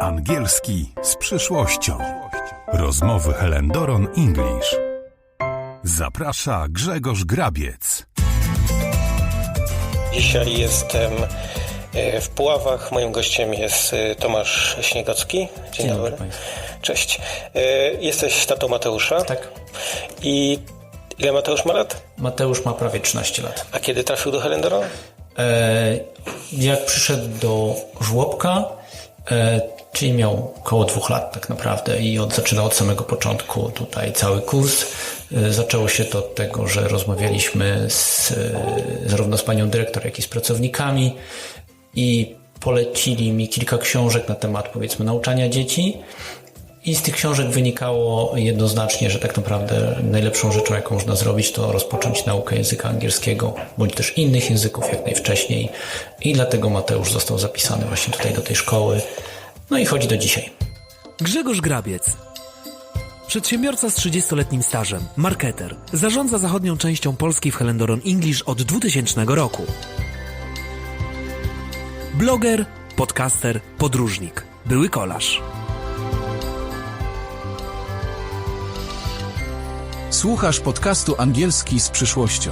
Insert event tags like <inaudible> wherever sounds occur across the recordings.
Angielski z przyszłością. Rozmowy Helen Doron English. Zaprasza Grzegorz Grabiec. Dzisiaj jestem e, w Puławach. Moim gościem jest e, Tomasz Śniegocki. Dzień, Dzień dobry dobry. Cześć. E, Jesteś tatą Mateusza. Tak. I ile Mateusz ma lat? Mateusz ma prawie 13 lat. A kiedy trafił do Helendoron? E, jak przyszedł do żłobka, czyli miał około dwóch lat tak naprawdę i od, zaczynał od samego początku tutaj cały kurs. E, zaczęło się to od tego, że rozmawialiśmy z, e, zarówno z panią dyrektor, jak i z pracownikami i polecili mi kilka książek na temat powiedzmy nauczania dzieci. I z tych książek wynikało jednoznacznie, że tak naprawdę najlepszą rzeczą, jaką można zrobić, to rozpocząć naukę języka angielskiego, bądź też innych języków jak najwcześniej. I dlatego Mateusz został zapisany właśnie tutaj do tej szkoły. No i chodzi do dzisiaj. Grzegorz Grabiec. Przedsiębiorca z 30-letnim stażem, marketer, zarządza zachodnią częścią Polski w Helendoron English od 2000 roku. Bloger, podcaster, podróżnik, były kolarz. Słuchasz podcastu Angielski z przyszłością.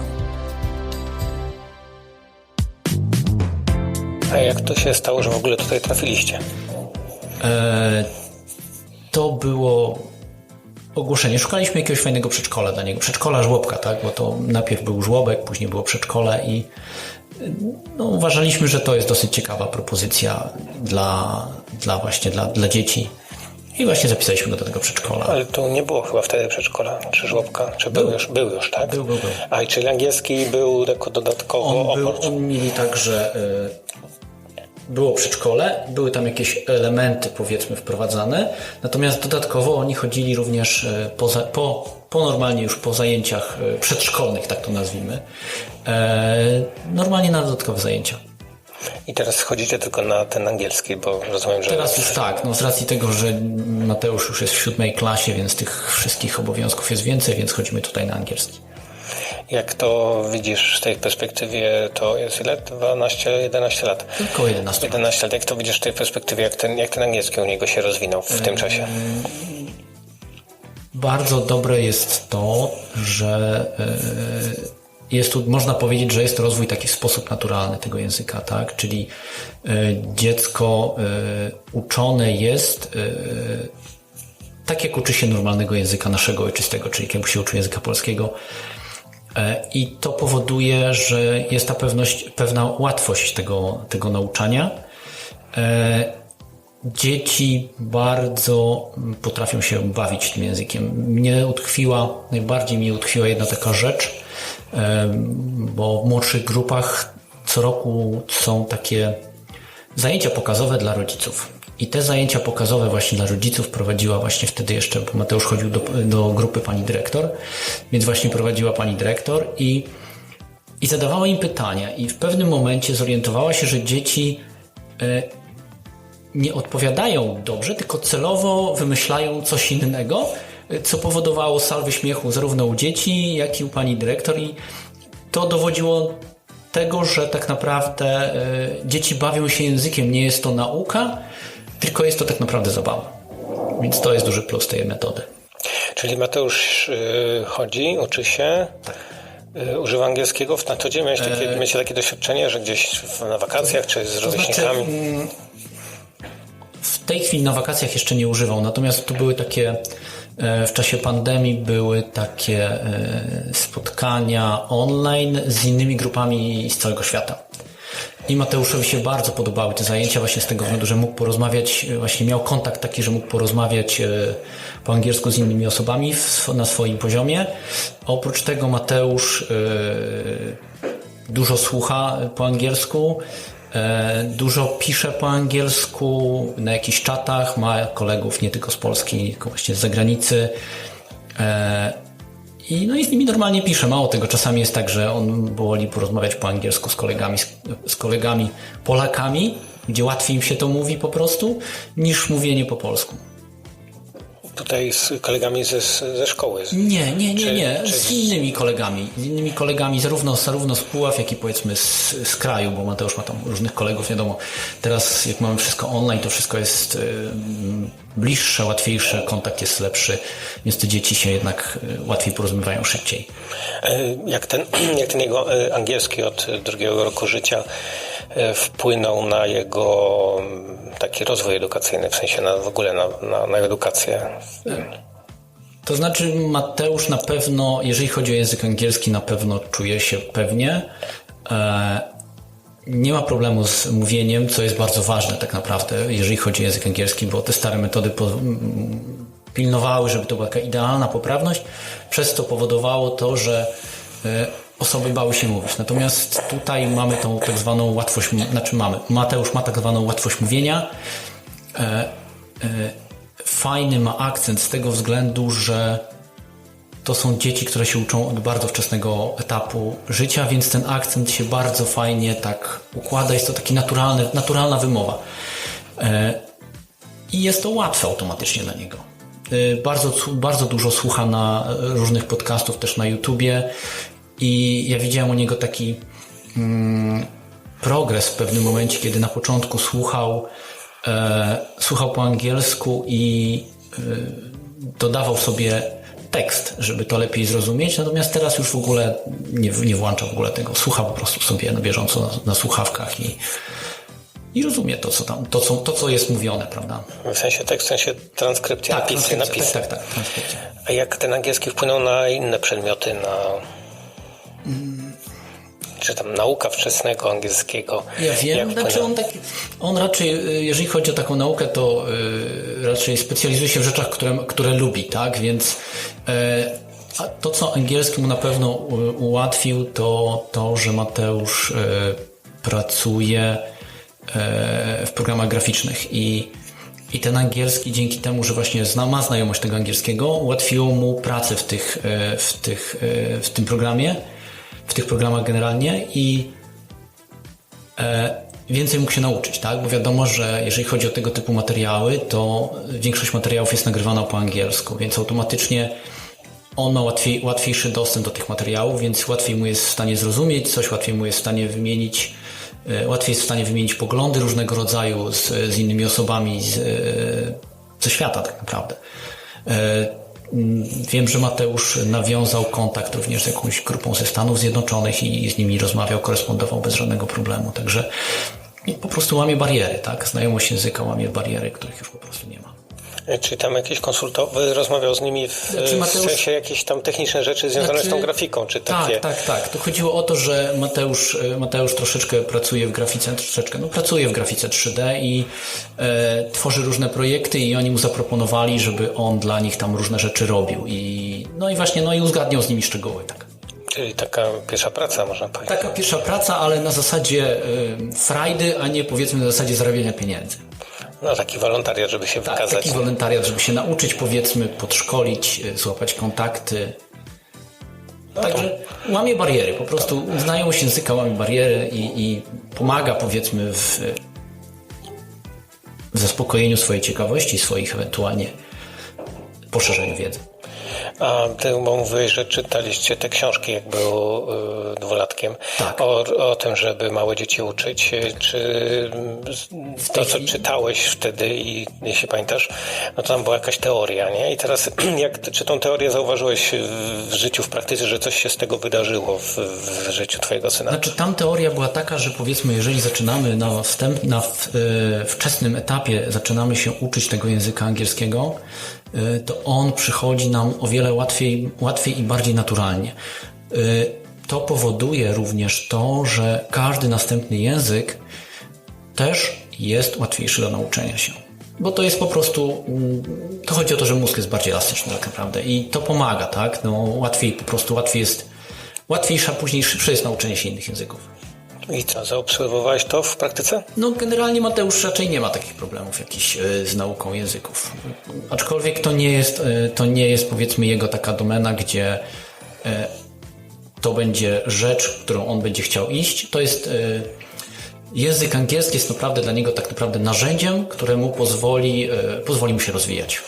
A jak to się stało, że w ogóle tutaj trafiliście? E, to było ogłoszenie. Szukaliśmy jakiegoś fajnego przedszkola dla niego. Przedszkola żłobka, tak? Bo to najpierw był żłobek, później było przedszkole i no, uważaliśmy, że to jest dosyć ciekawa propozycja dla, dla właśnie dla, dla dzieci. I właśnie zapisaliśmy go do tego przedszkola. Ale tu nie było chyba wtedy przedszkola czy żłobka, czy był, już? Był już, tak? Był, był, był. A i czyli angielski był jako dodatkowo On, był, oprócz? on mieli tak, że y, było przedszkole, były tam jakieś elementy powiedzmy wprowadzane, natomiast dodatkowo oni chodzili również poza, po, po normalnie już po zajęciach y, przedszkolnych, tak to nazwijmy, e, normalnie na dodatkowe zajęcia. I teraz chodzicie tylko na ten angielski, bo rozumiem, że... Teraz już tak, no z racji tego, że Mateusz już jest w siódmej klasie, więc tych wszystkich obowiązków jest więcej, więc chodzimy tutaj na angielski. Jak to widzisz z tej perspektywie, to jest ile? 12, 11 lat. Około 11 lat. 11 lat. Jak to widzisz w tej perspektywie, jak ten, jak ten angielski u niego się rozwinął w tym czasie? Bardzo dobre jest to, że e, jest tu, można powiedzieć, że jest to rozwój taki w sposób naturalny tego języka, tak? Czyli e, dziecko e, uczone jest tak, jak uczy się normalnego języka naszego ojczystego, czyli jak się uczy języka polskiego. I to powoduje, że jest ta pewność, pewna łatwość tego, tego nauczania. Dzieci bardzo potrafią się bawić tym językiem. Mnie utkwiła, najbardziej mi utkwiła jedna taka rzecz, bo w młodszych grupach co roku są takie zajęcia pokazowe dla rodziców. I te zajęcia pokazowe właśnie dla rodziców prowadziła właśnie wtedy jeszcze, bo Mateusz chodził do, do grupy pani dyrektor, więc właśnie prowadziła pani dyrektor i, i zadawała im pytania. I w pewnym momencie zorientowała się, że dzieci e, nie odpowiadają dobrze, tylko celowo wymyślają coś innego, co powodowało salwy śmiechu zarówno u dzieci, jak i u pani dyrektor i to dowodziło tego, że tak naprawdę y, dzieci bawią się językiem, nie jest to nauka, tylko jest to tak naprawdę zabawa. Więc to jest duży plus tej metody. Czyli Mateusz y, chodzi, uczy się, y, używa angielskiego w metodzie. Miałeś takie, E, miałeś takie doświadczenie, że gdzieś na wakacjach czy z rówieśnikami? mm, W tej chwili na wakacjach jeszcze nie używał, natomiast tu były takie, e, w czasie pandemii były takie e, spotkania online z innymi grupami z całego świata. I Mateuszowi się bardzo podobały te zajęcia właśnie z tego względu, że mógł porozmawiać, e, właśnie miał kontakt taki, że mógł porozmawiać e, po angielsku z innymi osobami na swoim poziomie. Oprócz tego Mateusz e, dużo słucha po angielsku, dużo pisze po angielsku na jakichś czatach, ma kolegów nie tylko z Polski, tylko właśnie z zagranicy. I, no i z nimi normalnie pisze. Mało tego, czasami jest tak, że on woli porozmawiać po angielsku z kolegami, z, z kolegami Polakami, gdzie łatwiej im się to mówi po prostu, niż mówienie po polsku. Tutaj z kolegami ze, ze szkoły. Nie, nie, nie, nie. czy Z innymi kolegami. Z innymi kolegami, zarówno, zarówno z Puław, jak i powiedzmy z, z kraju, bo Mateusz ma tam różnych kolegów, wiadomo. Teraz, jak mamy wszystko online, to wszystko jest y, bliższe, łatwiejsze, kontakt jest lepszy, więc te dzieci się jednak y, łatwiej porozumiewają szybciej. E, Jak ten, <clears throat> jak ten jego e, angielski od drugiego roku życia wpłynął na jego mm, taki rozwój edukacyjny, w sensie na, w ogóle na, na, na edukację? To znaczy Mateusz na pewno, jeżeli chodzi o język angielski, na pewno czuje się pewnie. E, nie ma problemu z mówieniem, co jest bardzo ważne tak naprawdę, jeżeli chodzi o język angielski, bo te stare metody mm, pilnowały, żeby to była taka idealna poprawność, przez to powodowało to, że e, osoby bały się mówić. Natomiast tutaj mamy tą tak zwaną łatwość, znaczy mamy, Mateusz ma tak zwaną łatwość mówienia, fajny ma akcent z tego względu, że to są dzieci, które się uczą od bardzo wczesnego etapu życia, więc ten akcent się bardzo fajnie tak układa. Jest to taki naturalny, naturalna wymowa. E, I jest to łatwe automatycznie dla niego. E, Bardzo, bardzo dużo słucha na e, różnych podcastów, też na YouTubie i ja widziałem u niego taki mm, progres w pewnym momencie, kiedy na początku słuchał, e, słuchał po angielsku i e, dodawał sobie tekst, żeby to lepiej zrozumieć, natomiast teraz już w ogóle nie, nie włącza w ogóle tego. Słucha po prostu sobie na bieżąco na, na słuchawkach i, i rozumie to, co tam, to co, to, co jest mówione, prawda? W sensie tekst, w sensie transkrypcja, napisy, transkrypcja, napisy. tak, tak, tak, transkrypcja. A jak ten angielski wpłynął na inne przedmioty, na... Czy tam nauka wczesnego angielskiego? Ja wiem, znaczy on, tak, on raczej, y, jeżeli chodzi o taką naukę, to y, raczej specjalizuje się w rzeczach, które, które lubi, tak? Więc y, a to, co angielski mu na pewno ułatwił, to to, że Mateusz pracuje w programach graficznych i i ten angielski dzięki temu, że właśnie zna, ma znajomość tego angielskiego, ułatwiło mu pracę w, tych, w, tych, w tym programie, w tych programach generalnie i e, więcej mógł się nauczyć, tak? Bo wiadomo, że jeżeli chodzi o tego typu materiały, to większość materiałów jest nagrywana po angielsku, więc automatycznie on ma łatwiej, łatwiejszy dostęp do tych materiałów, więc łatwiej mu jest w stanie zrozumieć coś, łatwiej mu jest w stanie wymienić, e, łatwiej jest w stanie wymienić poglądy różnego rodzaju z, z innymi osobami z, e, ze świata tak naprawdę. Mm, Wiem, że Mateusz nawiązał kontakt również z jakąś grupą ze Stanów Zjednoczonych i z nimi rozmawiał, korespondował bez żadnego problemu. Także po prostu łamie bariery, tak? Znajomość języka łamie bariery, których już po prostu nie ma. Czy tam jakieś konsultowy rozmawiał z nimi w, Znaczy, Mateusz- w sensie jakieś tam techniczne rzeczy związane Znaczy- z tą grafiką, czy takie? Tak, tak, tak. To chodziło o to, że Mateusz, e, Mateusz troszeczkę pracuje w grafice, troszeczkę, no pracuje w grafice 3D i e, tworzy różne projekty i oni mu zaproponowali, żeby on dla nich tam różne rzeczy robił i no i właśnie, no i uzgadniał z nimi szczegóły, tak. Czyli taka pierwsza praca, można powiedzieć. Taka pierwsza praca, ale na zasadzie y, frajdy, a nie powiedzmy na zasadzie zarabiania pieniędzy. No taki wolontariat, żeby się Tak, wykazać. taki wolontariat, żeby się nauczyć, powiedzmy, podszkolić, y, złapać kontakty. Także łamie bariery, po prostu znajomość języka łamie bariery i, i pomaga, powiedzmy, w, w zaspokojeniu swojej ciekawości, swoich ewentualnie poszerzeniu wiedzy. A ty, mówiłeś, że czytaliście te książki, jak był y, dwulatkiem. Tak. O, o tym, żeby małe dzieci uczyć. Czy to, co czytałeś wtedy i jeśli pamiętasz, no to tam była jakaś teoria, nie? I teraz, <clears throat> jak, czy tą teorię zauważyłeś w, życiu, w praktyce, że coś się z tego wydarzyło w, w życiu twojego syna? Znaczy tam teoria była taka, że powiedzmy, jeżeli zaczynamy na, wstęp, na w, e, wczesnym etapie, zaczynamy się uczyć tego języka angielskiego, to on przychodzi nam o wiele łatwiej, łatwiej i bardziej naturalnie. E, to powoduje również to, że każdy następny język też jest łatwiejszy do nauczenia się. Bo to jest po prostu, to chodzi o to, że mózg jest bardziej elastyczny tak naprawdę i to pomaga, tak? No łatwiej, po prostu łatwiej jest, łatwiejsze, a później szybsze jest nauczenie się innych języków. I co, zaobserwowałeś to w praktyce? No generalnie Mateusz raczej nie ma takich problemów jakichś e, z nauką języków. Aczkolwiek to nie jest, e, to nie jest powiedzmy jego taka domena, gdzie e, to będzie rzecz, którą on będzie chciał iść. To jest język angielski jest naprawdę dla niego tak naprawdę narzędziem, które mu pozwoli, pozwoli mu się rozwijać.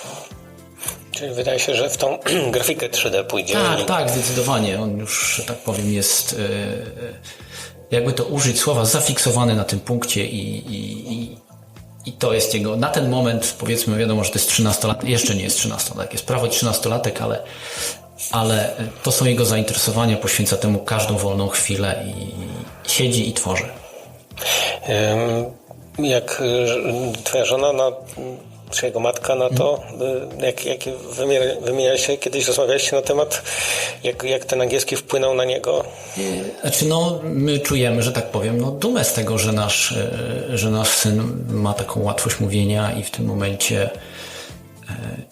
Czyli wydaje się, że w tą <clears throat> grafikę 3D pójdzie. Tak, tak, zdecydowanie. On już, że tak powiem, jest, jakby to użyć słowa, zafiksowany na tym punkcie i, i, i, i to jest jego, na ten moment, powiedzmy, wiadomo, że to jest 13-latek, jeszcze nie jest 13-latek, jest prawo 13-latek, ale, ale to są jego zainteresowania, poświęca temu każdą wolną chwilę i siedzi i tworzy. Ym, Jak y, twoja żona, na, czy jego matka na to, y, jak, jak wymienialiście, kiedyś rozmawialiście na temat, jak, jak ten angielski wpłynął na niego? Znaczy, no, my czujemy, że tak powiem, no, dumę z tego, że nasz, e, że nasz syn ma taką łatwość mówienia i w tym momencie e,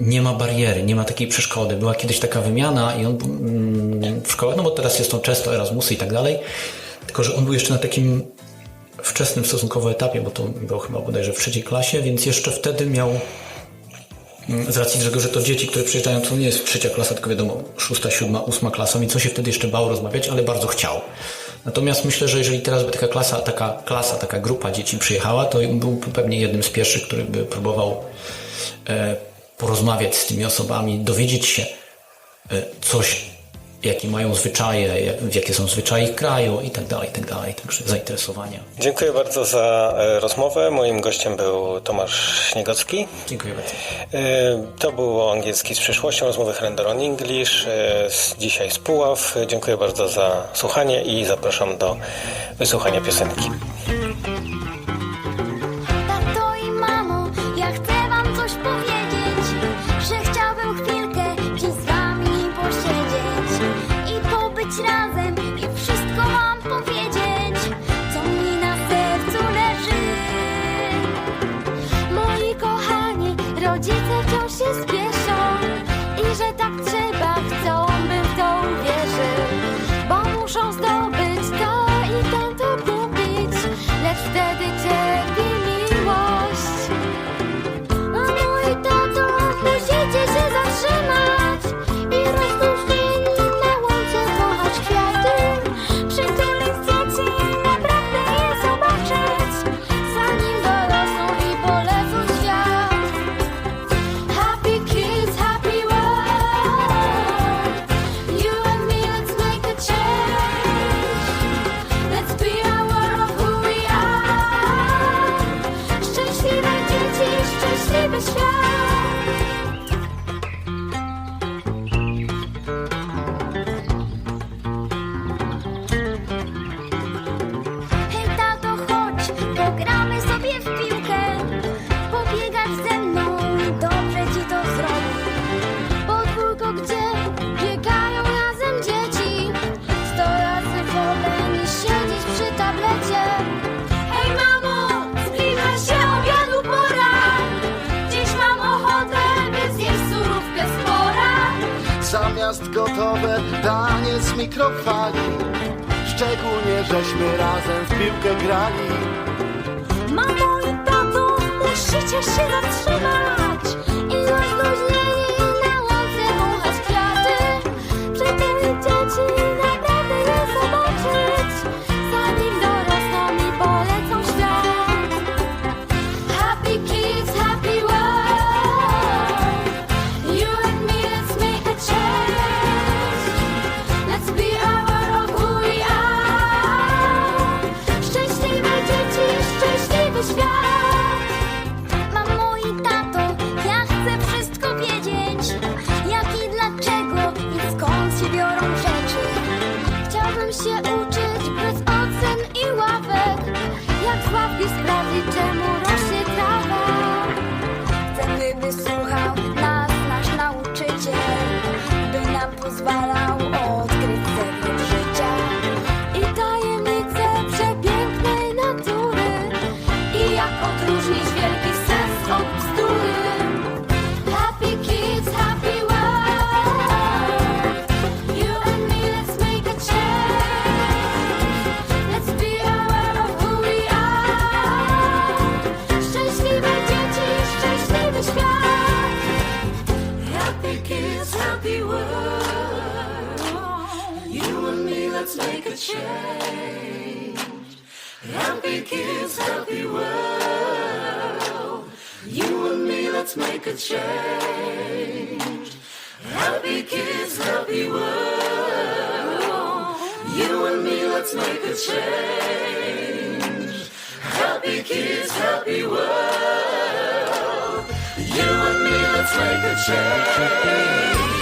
nie ma bariery, nie ma takiej przeszkody. Była kiedyś taka wymiana i on mm, w szkołach, no bo teraz jest to często Erasmusy i tak dalej, tylko że on był jeszcze na takim wczesnym stosunkowo etapie, bo to było chyba bodajże w trzeciej klasie, więc jeszcze wtedy miał Mm, z racji tego, że to dzieci, które przyjeżdżają, to nie jest trzecia klasa, tylko wiadomo, szósta, siódma, ósma klasa, więc on się wtedy jeszcze bał rozmawiać, ale bardzo chciał. Natomiast myślę, że jeżeli teraz by taka klasa, taka klasa, taka grupa dzieci przyjechała, to był pewnie jednym z pierwszych, który by próbował e, porozmawiać z tymi osobami, dowiedzieć się e, coś, jakie mają zwyczaje, jak, jakie są zwyczaje kraju i tak dalej, i tak dalej. Także zainteresowania. Dziękuję bardzo za e, rozmowę. Moim gościem był Tomasz Śniegocki. Dziękuję bardzo. E, To było angielski z przyszłością, rozmowy Render on English. e, Dzisiaj z Puław. Dziękuję bardzo za słuchanie i zapraszam do wysłuchania piosenki. precious gotowe danie z mikrofali. Szczególnie żeśmy razem w piłkę grali. Mamo i tato, musicie się zatrzymać skąd się biorą rzeczy Chciałbym się uczyć make a change. Happy kids, happy world. You and me, let's make a change.